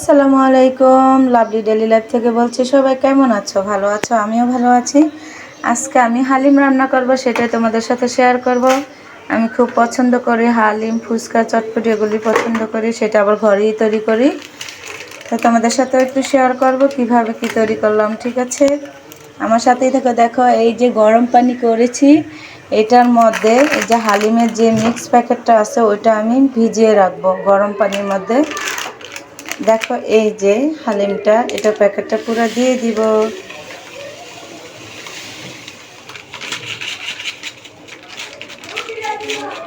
আসসালামু আলাইকুম। Lovely daily life থেকে বলছি, সবাই কেমন আছো? ভালো আছো? আমিও ভালো আছি। আজকে আমি হালিম রান্না করব, সেটাই তোমাদের সাথে শেয়ার করব। আমি খুব পছন্দ করি হালিম, ফুচকা, চটপটি এগুলি পছন্দ করি, সেটা আবার ঘরেই তৈরি করি। তো তোমাদের সাথে একটু শেয়ার করব, কীভাবে কি তৈরি করলাম, ঠিক আছে? আমার সাথেই থেকে, দেখো, এই যে গরম পানি করেছি, এটার মধ্যে এই যে হালিমের যে মিক্স প্যাকেটটা আছে, ওইটা আমি ভিজিয়ে রাখব গরম পানির মধ্যে। দেখো, এই যে হালিমটা, এটা প্যাকেটটা পুরো দিয়ে দিব।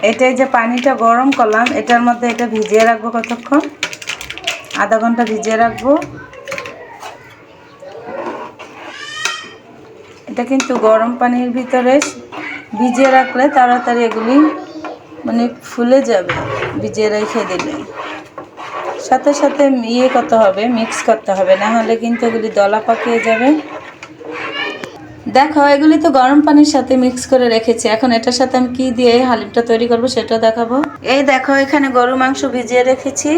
এটাই যে পানিটা গরম করলাম, এটার মধ্যে এটা ভিজিয়ে রাখব কতক্ষণ? আধা ঘণ্টা ভিজিয়ে রাখব। এটা কিন্তু গরম পানির ভিতরে ভিজিয়ে রাখলে তাড়াতাড়ি এগুলি মানে ফুলে যাবে, ভিজিয়ে রেখে দিলে। সাথে সাথে ইয়ে করতে হবে মিক্স করতে হবে, না হলে কিন্তু এগুলি দলা পাকিয়ে যাবে। দেখো, এগুলি তো গরম পানির সাথে মিক্স করে রেখেছি। এখন এটার সাথে আমি কি দিয়ে হালিমটা তৈরি করব সেটা দেখাবো। এই দেখো, এখানে গরু মাংস ভিজিয়ে রেখেছি।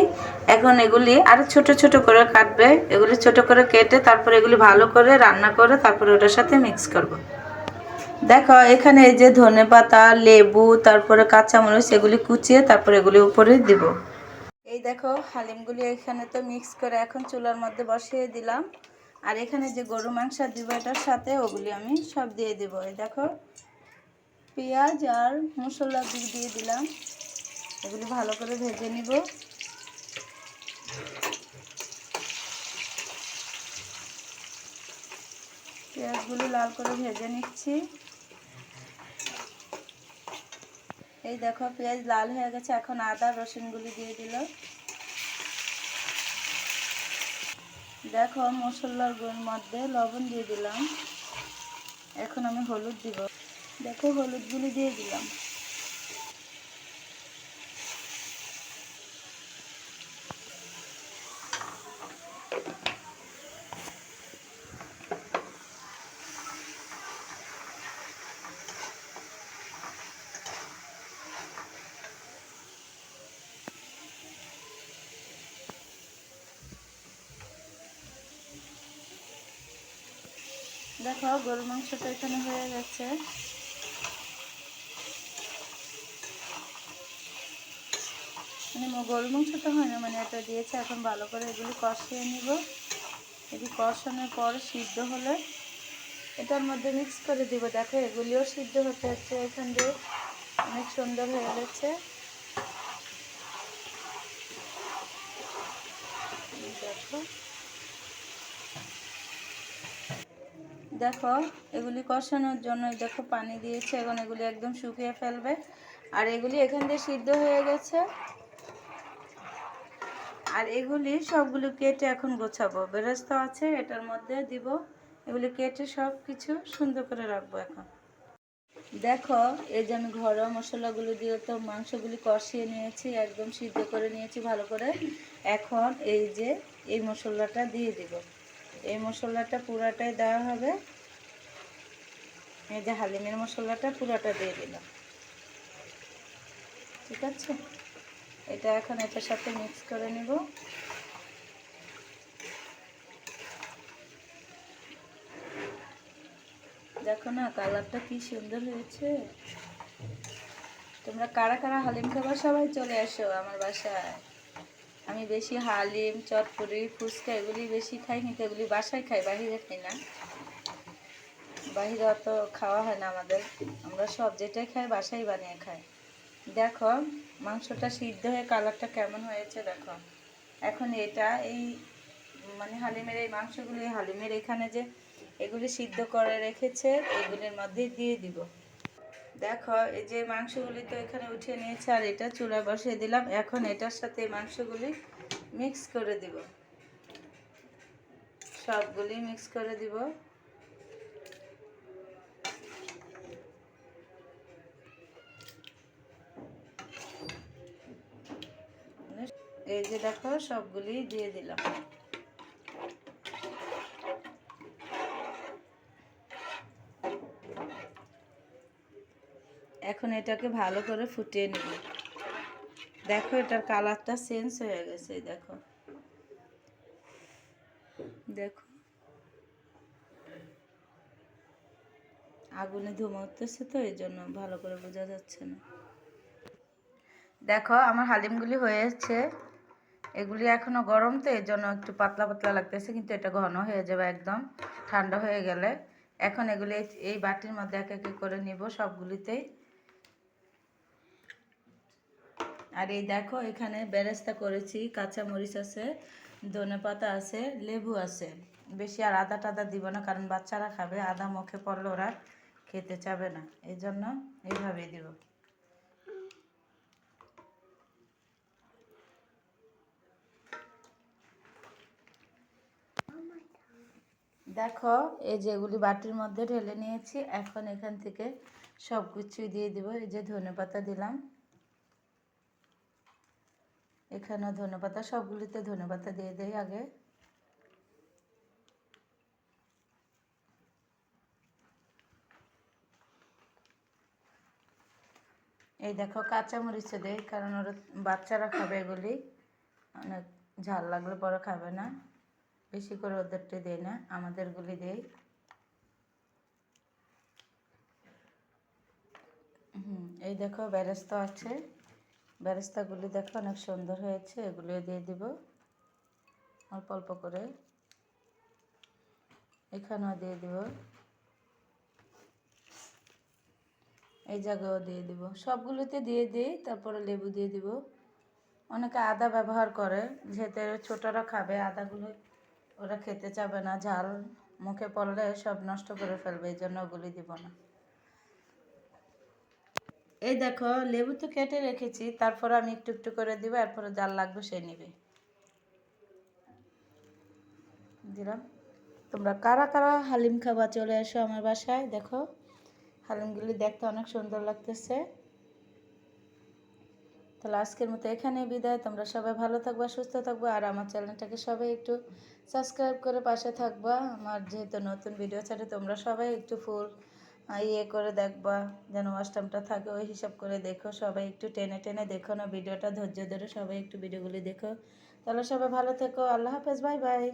এখন এগুলি আরও ছোট ছোট করে কাটবে। এগুলি ছোট করে কেটে তারপর এগুলি ভালো করে রান্না করে তারপরে ওটার সাথে মিক্স করব। দেখো, এখানে এই যে ধনে পাতা লেবু, তারপরে কাঁচামরিচ, এগুলি কুচিয়ে তারপরে এগুলি উপরে দিব। এই দেখো, হালিমগুলি এখানে তো মিক্স করে এখন চুলার মধ্যে বসিয়ে দিলাম। আর এখানে যে গরু, মাংস দিব এটার সাথে ওগুলি আমি সব দিয়ে দিব। এই দেখো, পেঁয়াজ আর মশলা দিয়ে দিয়ে দিলাম। এগুলি ভালো করে ভেজে নিব। পেঁয়াজগুলি লাল করে ভেজে নিচ্ছি। এই দেখো, পেঁয়াজ লাল হয়ে গেছে, এখন আদা, রসুনগুলি দিয়ে দিল। দেখো, মশলার গুঁড়োর মধ্যে লবণ দিয়ে দিলাম। এখন আমি হলুদ দিব। দেখো, হলুদগুলি দিয়ে দিলাম। দেখো গরু মাংসটা এখানে হয়ে গেছে। মানে গরু মাংসটা হয় না মানে এটা দিয়েছে, এখন ভালো করে এগুলি কষিয়ে নিব। এটি কষানোর পর সিদ্ধ হলে এটার মধ্যে মিক্স করে দিব। দেখো, এগুলিও সিদ্ধ হতে হচ্ছে, এখান দিয়ে অনেক সুন্দর হয়ে গেছে। দেখো। দেখো, এগুলি কষানোর জন্য দেখো পানি দিয়েছে, এখন এগুলি একদম শুকিয়ে ফেলবে। আর এগুলি এখান দিয়ে সিদ্ধ হয়ে গেছে। আর এগুলি সবগুলো কেটে এখন গোছাবো। বেরস্ত আছে, এটার মধ্যে দিব। এগুলি কেটে সব কিছু সুন্দর করে রাখব এখন। দেখো, এই যে আমি ঘরোয়া মশলাগুলো দিয়ে তো মাংসগুলি কষিয়ে নিয়েছি, একদম সিদ্ধ করে নিয়েছি ভালো করে। এখন এই যে এই মশলাটা দিয়ে দিব। এই মশলাটা পুরাটাই দেওয়া হবে। এই যে হালিমের মশলাটা পুরাটা দিয়ে দিলাম। ঠিক আছে? এটা এখন এটার সাথে মিক্স করে নেব। দেখো না কালারটা কি সুন্দর হয়েছে। তোমরা কারা কারা হালিম খাবার সবাই চলে আসো আমার বাসায়। আমি বেশি হালিম চটপুরি ফুচকা এগুলি বেশি খাই কিন্তু এগুলি বাসায় খাই, বাহিরে খাই না। বাহিরে অত খাওয়া হয় না আমাদের। আমরা সব যেটাই খাই বাসায় বানিয়ে খাই। দেখো, মাংসটা সিদ্ধ হয়ে কালারটা কেমন হয়েছে দেখো। এখন এটা এই মানে হালিমের এই মাংসগুলি, হালিমের এখানে যে এগুলি সিদ্ধ করে রেখেছে, এগুলির মধ্যে দিয়ে দিব। দেখো, এই যে মাংসগুলি তো এখানে উঠিয়ে নিয়েছে আর এটা চুলা বসিয়ে দিলাম। এখন এটার সাথে মাংসগুলি মিক্স করে দিব। সবগুলি মিক্স করে দিব। এই যে দেখো, সবগুলি দিয়ে দিলাম। এখন এটাকে ভালো করে ফুটিয়ে নিব। দেখো এটার কালারটা চেঞ্জ হয়ে গেছে দেখো। দেখো। আগুনে ধুমা উঠতেছে তো, এই জন্য ভালো করে বোঝা যাচ্ছে না। দেখো, আমার হালিমগুলি হয়েছে। এগুলি এখনও গরম তো, এই জন্য একটু পাতলা পাতলা লাগতেছে, কিন্তু এটা ঘন হয়ে যাবে একদম, ঠান্ডা হয়ে গেলে। এখন এগুলি এই- বাটির মধ্যে এক এক করে নিব, সবগুলিতেই। আর এই দেখো, এখানে বেরেস্তা করেছি কাঁচা মরিচ আছে, ধনে পাতা আছে, লেবু আছে। বেশি আর আদা টাদা দিব না, কারণ বাচ্চারা খাবে, আদা মুখে পড়লে ওরা খেতে চাবে না। এই জন্য এইভাবেই দিব। দেখো, এই যেগুলি বাটির মধ্যে ঢেলে নিয়েছি, এখন এখান থেকে সব কিছুই দিয়ে দিব। এই যে ধনে পাতা দিলাম। এখানেও ধনেপাতা সবগুলিতে ধনে পাতা দিয়ে দেই আগে। এই দেখো কাঁচা মরিচে দেই, কারণ ওরা বাচ্চারা খাবে এগুলি। অনেক ঝাল লাগলে পরে খাবে না। বেশি করে ওদেরটা দেই না, আমাদেরগুলি দেই। হুম, এই দেখো বেরেস্তা আছে। বেরেস্তাগুলি দেখো, অনেক সুন্দর হয়েছে, এগুলিও দিয়ে দিব। অল্প অল্প করে। এখানেও দিয়ে দিব। এই জায়গাও দিয়ে দিব। সবগুলোতে দিয়ে দিই, তারপরে লেবু দিয়ে দিব। অনেকে আদা ব্যবহার করে, যেহেতু ছোটরা খাবে, আদাগুলো ওরা খেতে চাবে না, ঝাল মুখে পড়লে সব নষ্ট করে ফেলবে, এই জন্য ওগুলি দিব না। এই দেখো, লেবু তো কেটে রেখেছি, তারপর আমি একটু একটু করে দিব, এরপরে জাল লাগবে সে নিবে। দিলাম। তোমরা কারা কারা হালিম খাবা চলে এসো আমার বাসায়, দেখো। হালিমগুলি দেখতে অনেক সুন্দর লাগতেছে। তাহলে আজকের মতো এখানে বিদায়। তোমরা সবাই ভালো থাকবা, সুস্থ থাকবা, আর আমার চ্যানেলটাকে সবাই একটু সাবস্ক্রাইব করে পাশে থাকবা। আমার যেহেতু নতুন ভিডিও ছাড়ে, তোমরা সবাই একটু ফুল ইয়ে করে দেখবা, যেন অষ্টমটা থাকে, ওই হিসাব করে দেখো। সবাই একটু টেনে টেনে দেখো না, ভিডিওটা ধৈর্য ধরে সবাই একটু ভিডিওগুলি দেখো। তাহলে সবাই ভালো থেকো, আল্লাহ হাফেজ, বাই বাই।